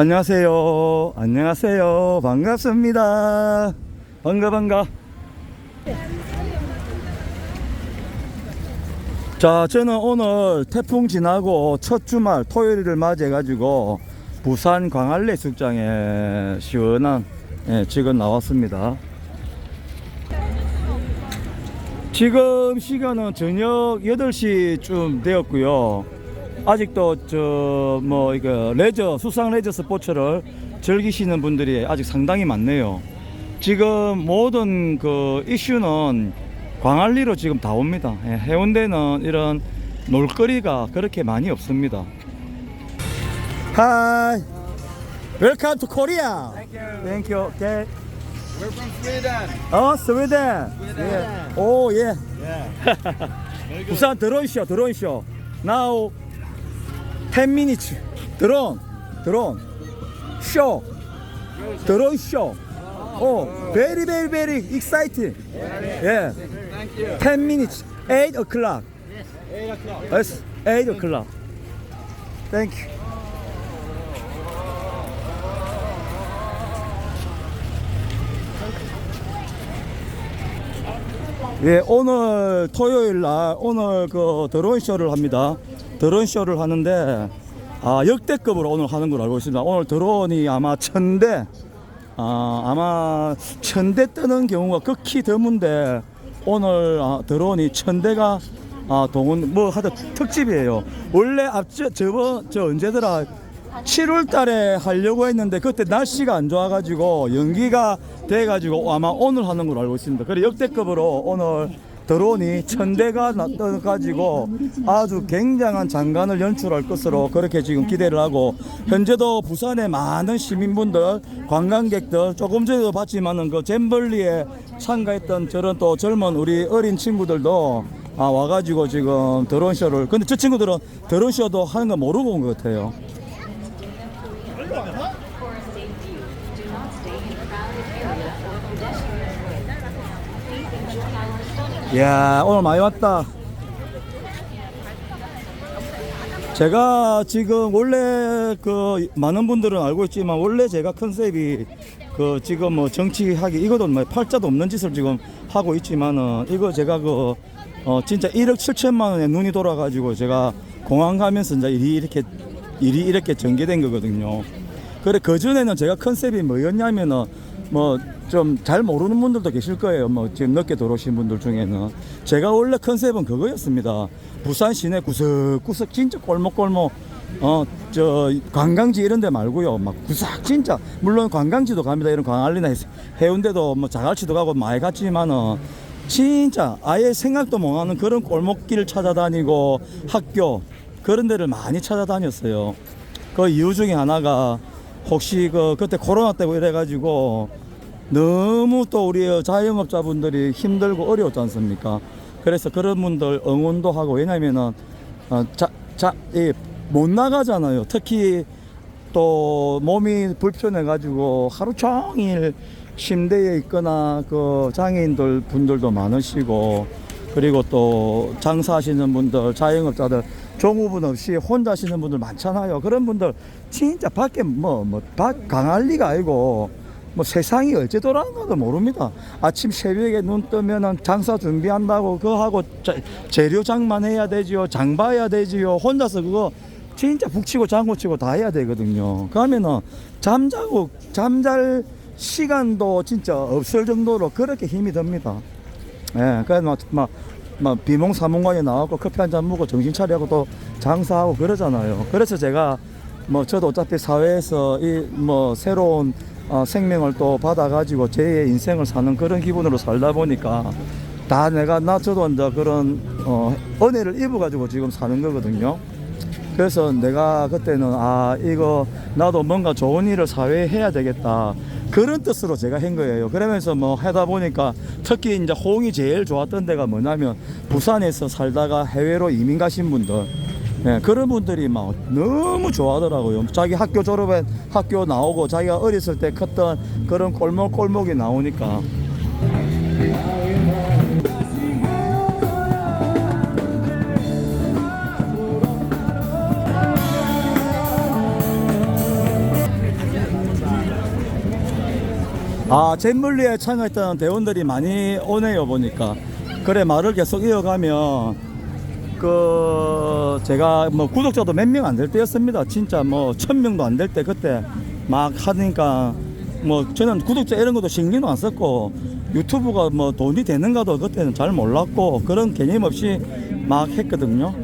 안녕하세요. 안녕하세요. 반갑습니다. 반가 반가. 자, 저는 오늘 태풍 지나고 첫 주말 토요일을 맞이해 가지고 부산 광안리 숙장에 시원한 예, 지금 나왔습니다. 지금 시간은 저녁 8시쯤 되었고요. 아직도 저 뭐 이거 레저 수상 레저 스포츠를 즐기시는 분들이 아직 상당히 많네요. 지금 모든 그 이슈는 광안리로 지금 다 옵니다. 예, 해운대는 이런 놀거리가 그렇게 많이 없습니다. Hi, welcome to Korea. Thank you. Okay. We're from Sweden. 어, 스웨덴. 예. 오, 예. Yeah. 부산 드론 쇼, 드론 쇼. Now 10 minutes. 드론, 드론 쇼. 드론 쇼. 오, very very very exciting. 예. Thank you. 10 minutes. 8 o'clock. 8 o'clock. Yes, 8 o'clock. Thank you. 예, 오늘 토요일 날 오늘 그 드론 쇼를 합니다. 드론 쇼를 하는데 아, 역대급으로 오늘 하는 걸 알고 있습니다. 오늘 드론이 아마 천 대, 아, 아마 천대 뜨는 경우가 극히 드문데 오늘 아, 드론이 천 대가 아, 동원 뭐 하다 특집이에요. 원래 앞저 저번 저 언제더라 7월 달에 하려고 했는데 그때 날씨가 안 좋아가지고 연기가 돼가지고 아마 오늘 하는 걸로 알고 있습니다. 그래 역대급으로 오늘 드론이 천 대가 떠가지고 아주 굉장한 장관을 연출할 것으로 그렇게 지금 기대를 하고 현재도 부산의 많은 시민분들 관광객들 조금 전에도 봤지만은 그 잼벌리에 참가했던 저런 또 젊은 우리 어린 친구들도 아 와가지고 지금 드론 쇼를 근데 저 친구들은 드론 쇼도 하는 거 모르고 온 것 같아요. 야 오늘 많이 왔다 제가 지금 원래 그 많은 분들은 알고 있지만 원래 제가 컨셉이 그 지금 뭐 정치하기 이것도 뭐 팔자도 없는 짓을 지금 하고 있지만은 이거 제가 그 어 진짜 1억 7천만 원에 눈이 돌아가지고 제가 공항 가면서 이제 일이 이렇게 일이 이렇게 전개된 거거든요. 그래 그 전에는 제가 컨셉이 뭐였냐면은 뭐 좀 잘 모르는 분들도 계실 거예요. 뭐 지금 늦게 들어오신 분들 중에는 제가 원래 컨셉은 그거였습니다. 부산 시내 구석구석 진짜 골목골목 어 저 관광지 이런 데 말고요. 막 구석 진짜 물론 관광지도 갑니다. 이런 광안리나 해운대도 뭐 자갈치도 가고 많이 갔지만은 진짜 아예 생각도 못 하는 그런 골목길 찾아다니고 학교 그런 데를 많이 찾아다녔어요. 그 이유 중에 하나가 혹시 그 그때 코로나 때고 이래가지고 너무 또 우리 자영업자분들이 힘들고 어려웠지 않습니까? 그래서 그런 분들 응원도 하고 왜냐면은 어, 자자못 나가잖아요. 특히 또 몸이 불편해가지고 하루 종일 침대에 있거나 그 장애인들 분들도 많으시고 그리고 또 장사하시는 분들 자영업자들 종업원 없이 혼자 하시는 분들 많잖아요. 그런 분들 진짜 밖에 뭐뭐 강할 리가 아니고 뭐 세상이 어째 돌아가는지도 모릅니다. 아침 새벽에 눈 뜨면은 장사 준비한다고 그거 하고 자- 재료 장만 해야 되지요. 장 봐야 되지요. 혼자서 그거 진짜 북치고 장구치고 다 해야 되거든요. 그러면은 잠자고 잠잘 시간도 진짜 없을 정도로 그렇게 힘이 듭니다. 예, 그래서 막, 막, 막 비몽사몽간에 나와고 커피 한 잔 먹고 정신 차리고 또 장사하고 그러잖아요. 그래서 제가 뭐 저도 어차피 사회에서 이 뭐 새로운 어, 생명을 또 받아가지고 제 인생을 사는 그런 기분으로 살다 보니까 다 내가 나 저도 이제 그런 어, 은혜를 입어가지고 지금 사는 거거든요. 그래서 내가 그때는 아 이거 나도 뭔가 좋은 일을 사회에 해야 되겠다 그런 뜻으로 제가 한 거예요. 그러면서 뭐 하다 보니까 특히 이제 호응이 제일 좋았던 데가 뭐냐면 부산에서 살다가 해외로 이민 가신 분들 예, 그런 분들이 막 너무 좋아하더라고요. 자기 학교 졸업해 학교 나오고 자기가 어렸을 때 컸던 그런 골목 골목이 나오니까 아 잼블리에 참여했던 대원들이 많이 오네요 보니까. 그래 말을 계속 이어가면 그 제가 뭐 구독자도 몇 명 안 될 때였습니다. 진짜 뭐 천 명도 안 될 때 그때 막 하니까 뭐 저는 구독자 이런 것도 신경도 안 썼고 유튜브가 뭐 돈이 되는가도 그때는 잘 몰랐고 그런 개념 없이 막 했거든요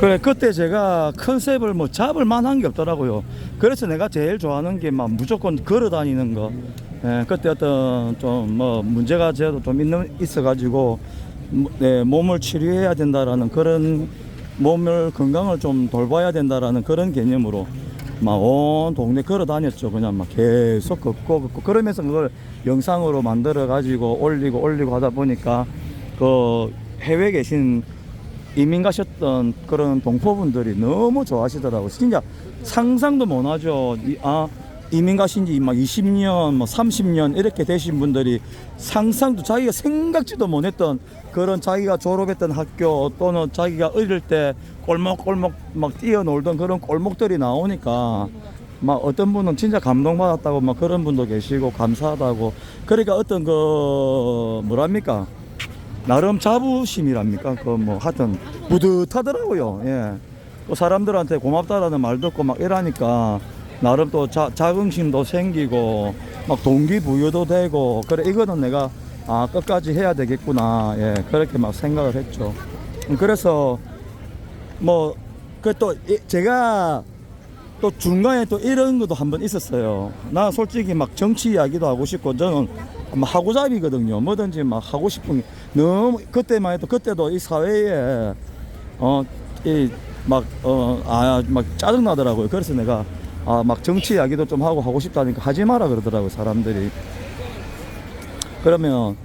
그래 그때 제가 컨셉을 뭐 잡을 만한 게 없더라고요. 그래서 내가 제일 좋아하는 게 막 무조건 걸어 다니는 거. 예, 그때 어떤 좀 뭐 문제가 제도 좀 있는 있어가지고 뭐, 네, 몸을 치료해야 된다라는 그런 몸을 건강을 좀 돌봐야 된다라는 그런 개념으로 막 온 동네 걸어 다녔죠. 그냥 막 계속 걷고 걷고 그러면서 그걸 영상으로 만들어 가지고 올리고 올리고 하다 보니까 그 해외 계신 이민 가셨던 그런 동포분들이 너무 좋아하시더라고요. 진짜 상상도 못 하죠. 이, 아, 이민 가신 지 막 20년, 뭐 30년 이렇게 되신 분들이 상상도 자기가 생각지도 못했던 그런 자기가 졸업했던 학교 또는 자기가 어릴 때 골목골목 막 뛰어놀던 그런 골목들이 나오니까 막 어떤 분은 진짜 감동받았다고 막 그런 분도 계시고 감사하다고 그러니까 어떤 그 뭐랍니까 나름 자부심이랍니까? 그 뭐 하여튼 뿌듯하더라고요. 예. 또 사람들한테 고맙다라는 말 듣고 막 이러니까 나름 또 자, 자긍심도 생기고 막 동기부여도 되고 그래 이거는 내가 아 끝까지 해야 되겠구나 예 그렇게 막 생각을 했죠. 음, 그래서 뭐 그 또 제가 또 중간에 또 이런 것도 한 번 있었어요. 나 솔직히 막 정치 이야기도 하고 싶고 저는 막 하고잡이거든요. 뭐든지 막 하고 싶은 게 너무 그때만 해도 그때도 이 사회에 어이막어아막 짜증 나더라고요. 그래서 내가 아 막 정치 이야기도 좀 하고 하고 싶다니까 하지 마라 그러더라고요. 사람들이 그러면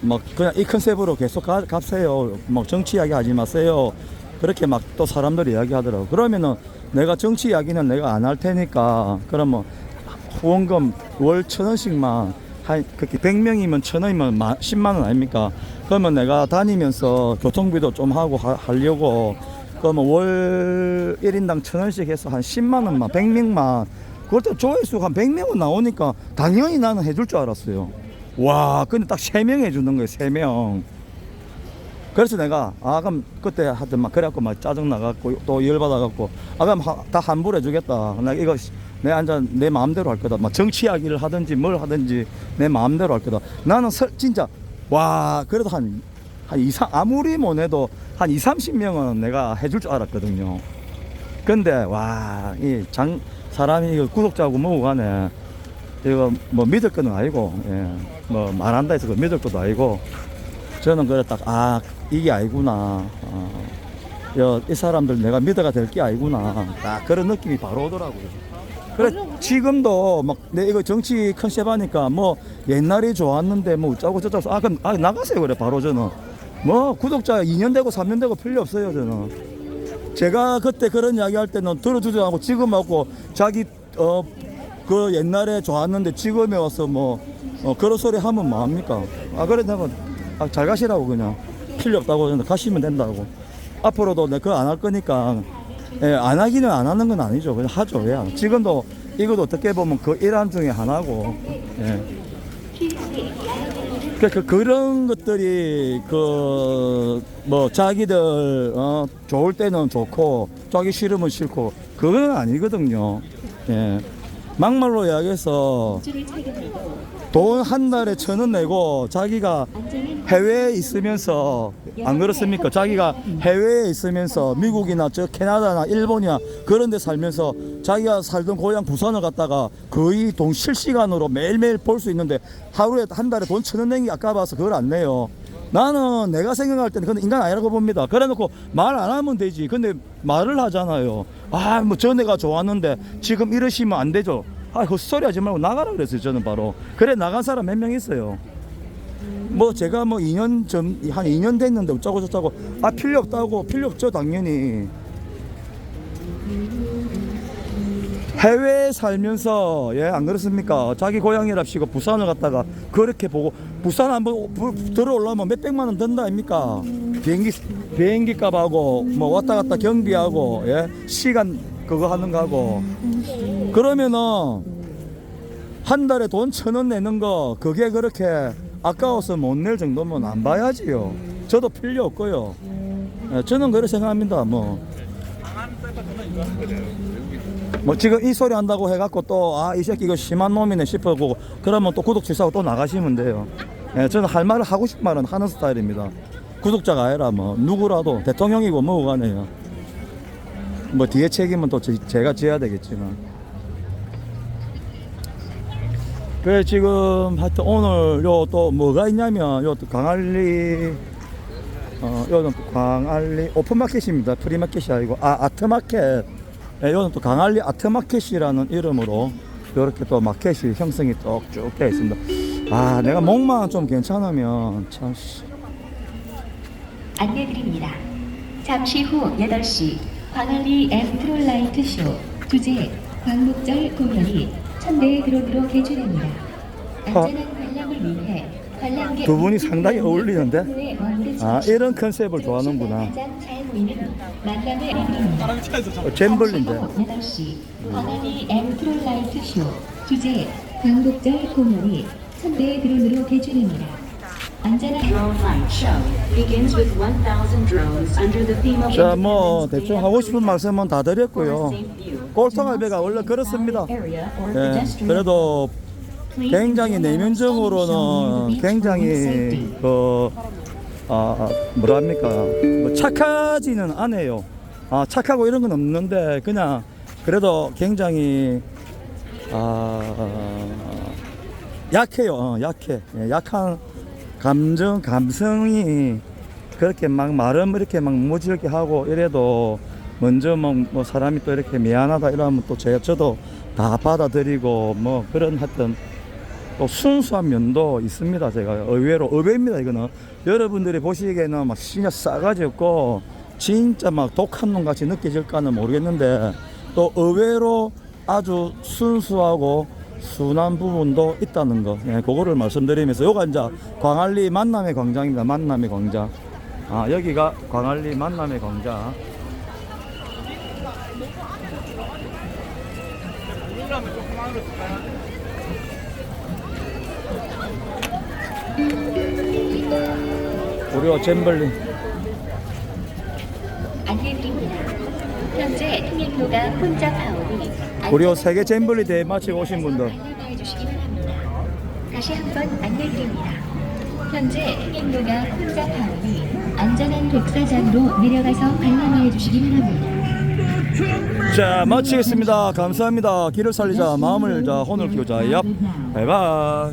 막 그냥 이 컨셉으로 계속 가, 갑세요. 막 정치 이야기 하지 마세요. 그렇게 막 또 사람들이 이야기하더라고. 그러면은 내가 정치 이야기는 내가 안 할 테니까 그러면 후원금 월 천 원씩만 한 그렇게 100명이면 천 원이면 만, 10만 원 아닙니까? 그러면 내가 다니면서 교통비도 좀 하고 하, 하려고 그러면 월 1인당 천 원씩 해서 한 10만 원만 100명만 그것도 조회수가 한 100명은 나오니까 당연히 나는 해줄 줄 알았어요. 와, 근데 딱세명 해주는 거예요, 세 명. 그래서 내가 아 그럼 그때 하여튼 막 그래갖고 막 짜증 나갖고 또 열받아갖고 아 그럼 하- 다 환불해 주겠다 나 이거 씨, 내 앉아 내 마음대로 할 거다. 막 정치 이야기를 하든지 뭘 하든지 내 마음대로 할 거다. 나는 설, 진짜 와 그래도 한한 이상 아무리 못해도 한 2, 30명은 내가 해줄 줄 알았거든요. 근데 와 이 장 사람이 이거 구독자하고 뭐고 가네. 이거 뭐 믿을 거는 아니고 예. 뭐 말한다 해서 그 믿을 것도 아니고 저는 그래 딱 아 이게 아니구나. 어, 여, 이 사람들 내가 믿어가 될 게 아니구나. 딱 그런 느낌이 바로 오더라고요. 그래 지금도 막 내 이거 정치 컨셉 하니까 뭐 옛날이 좋았는데 뭐 어쩌고 저쩌고. 아 그럼 아 나가세요 그래 바로 저는. 뭐 구독자 2년 되고 3년 되고 필요 없어요 저는. 제가 그때 그런 이야기 할 때는 들어주지도 않고 지금 하고 자기 어 그 옛날에 좋았는데 지금에 와서 뭐 어, 그런 소리 하면 뭐합니까? 아 그래 내가 아, 잘 가시라고 그냥. 필요 없다고 저는 가시면 된다고 앞으로도 내가 그거 안 할 거니까 예, 안 하기는 안 하는 건 아니죠 그냥 하죠 왜 지금도 이것도 어떻게 보면 그 일환 중에 하나고 예. 그, 그, 그런 것들이 그 뭐 자기들 어, 좋을 때는 좋고 자기 싫으면 싫고 그건 아니거든요. 예. 막말로 이야기해서 돈 한 달에 천 원 내고 자기가 해외에 있으면서 안 그렇습니까? 자기가 해외에 있으면서 미국이나 저 캐나다나 일본이나 그런 데 살면서 자기가 살던 고향 부산을 갔다가 거의 돈 실시간으로 매일매일 볼 수 있는데 하루에 한 달에 돈 천 원 내기 아까봐서 그걸 안 내요. 나는 내가 생각할 때는 그건 인간 아니라고 봅니다. 그래 놓고 말 안 하면 되지. 근데 말을 하잖아요. 아, 뭐 전에가 좋았는데 지금 이러시면 안 되죠. 아, 헛소리 하지 말고 나가라 그랬어요. 저는 바로. 그래 나간 사람 몇 명 있어요. 뭐 제가 뭐 2년 전 한 2년 됐는데 어쩌고 저쩌고 아 필요 없다고 필요 없죠 당연히 해외에 살면서 예 안 그렇습니까 자기 고향이랍시고 부산을 갔다가 그렇게 보고 부산 한번 부- 들어올라면 몇 백만 원 든다 아닙니까 비행기 비행기 값하고 뭐 왔다 갔다 경비하고 예 시간 그거 하는 거 하고 그러면은 한 달에 돈 천 원 내는 거 그게 그렇게 아까워서 못 낼 정도면 안 봐야지요. 저도 필요 없고요. 예, 저는 그렇게 생각합니다. 뭐. 뭐 지금 이 소리 한다고 해갖고 또 아 이 새끼 이거 심한 놈이네 싶어고 그러면 또 구독 취소하고 또 나가시면 돼요. 예, 저는 할 말을 하고 싶은 말은 하는 스타일입니다. 구독자가 아니라 뭐 누구라도 대통령이고 뭐고 간에요. 뭐 뒤에 책임은 또 제- 제가 져야 되겠지만. 그래 지금 하여튼 오늘 요 또 뭐가 있냐면 요또 광안리 어 요는 또 광안리 오픈마켓입니다. 프리마켓이 아니고 아 아트마켓. 예, 요는 또 강안리 아트마켓이라는 이름으로 이렇게 또 마켓이 형성이 쭉쭉 되어 있습니다. 아 내가 목만 좀 괜찮으면 참 씨. 안내드립니다. 잠시 후 8시 광안리 엠트롤라이트 쇼 주제 광복절 공연이 천대 드론으로 개최됩니다. 안전한 관람을 위해 관람객 두 분이 상당히 어울리는데? 아. 이런 컨셉을 좋아하는구나. 가장 잘 보이는 만남의 안내입니다. 어, 잼블린데. 8시 광안리 엠트롤라이트 쇼 주제 광복절 공연이 천대 드론으로 개최됩니다. 안전한 Drone light show begins with 1,000 drones under the theme of 자, 뭐 대충 하고 싶은 말씀은 다 드렸고요. 꼴통알배가 원래 그렇습니다. 예, pedestrian 그래도 굉장히 내면적으로는 굉장히. 그 아, 뭐랍니까 뭐 착하지는 않아요. 아, 착하고 이런 건 없는데 그냥 그래도 굉장히 아, 약해요. 어, 약해. 예, 약한 감정 감성이 그렇게 막 말은 이렇게 막 무지르게 하고 이래도 먼저 뭐, 뭐 사람이 또 이렇게 미안하다 이러면 또 제, 저도 다 받아들이고 뭐 그런 하여튼 또 순수한 면도 있습니다. 제가 의외로 의외입니다 이거는. 여러분들이 보시기에는 막 진짜 싸가지 없고 진짜 막 독한 놈 같이 느껴질까는 모르겠는데 또 의외로 아주 순수하고 순한 부분도 있다는 거. 예, 그거를 말씀드리면서 요가 이제 광안리 만남의 광장입니다. 만남의 광장. 아 여기가 광안리 만남의 광장 우리와 잼블린 안내드립니다. 현재 통행로가 혼잡하오니 우리와 세계 잼블리 대회 마치고 오신 분들. 다시 한번 안내드립니다. 현재 통행로가 혼잡하오니 안전한 독사장으로 내려가서 관람해 주시기 바랍니다. 자 마치겠습니다. 감사합니다. 길을 살리자 마음을 자 혼을 키우자. 얍. 바이바이